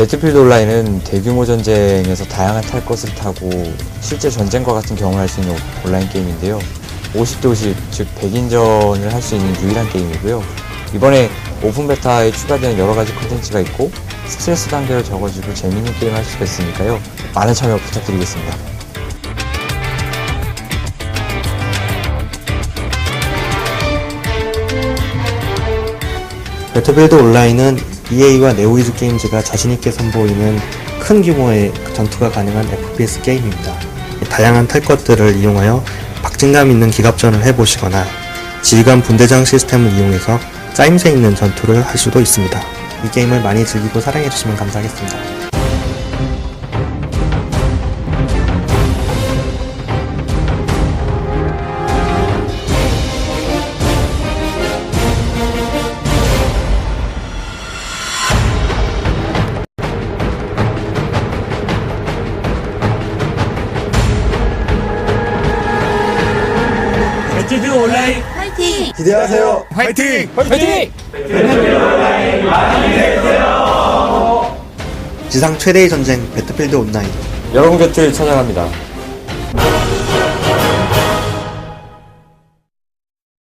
배틀필드 온라인은 대규모 전쟁에서 다양한 탈 것을 타고 실제 전쟁과 같은 경험을 할 수 있는 온라인 게임인데요. 50대 50, 즉 100인전을 할 수 있는 유일한 게임이고요. 이번에 오픈 베타에 추가되는 여러 가지 콘텐츠가 있고 스트레스 단계를 적어주고 재밌는 게임 할 수가 있으니까요. 많은 참여 부탁드리겠습니다. 배틀필드 온라인은 EA와 네오이즈 게임즈가 자신있게 선보이는 큰 규모의 전투가 가능한 FPS 게임입니다. 다양한 탈 것들을 이용하여 박진감 있는 기갑전을 해보시거나 지휘관 분대장 시스템을 이용해서 짜임새 있는 전투를 할 수도 있습니다. 이 게임을 많이 즐기고 사랑해주시면 감사하겠습니다. 배틀필드 온라인 화이팅! 기대하세요. 화이팅! 화이팅! 지상 최대의 전쟁 배틀필드 온라인 여러분 곁을 찾아갑니다.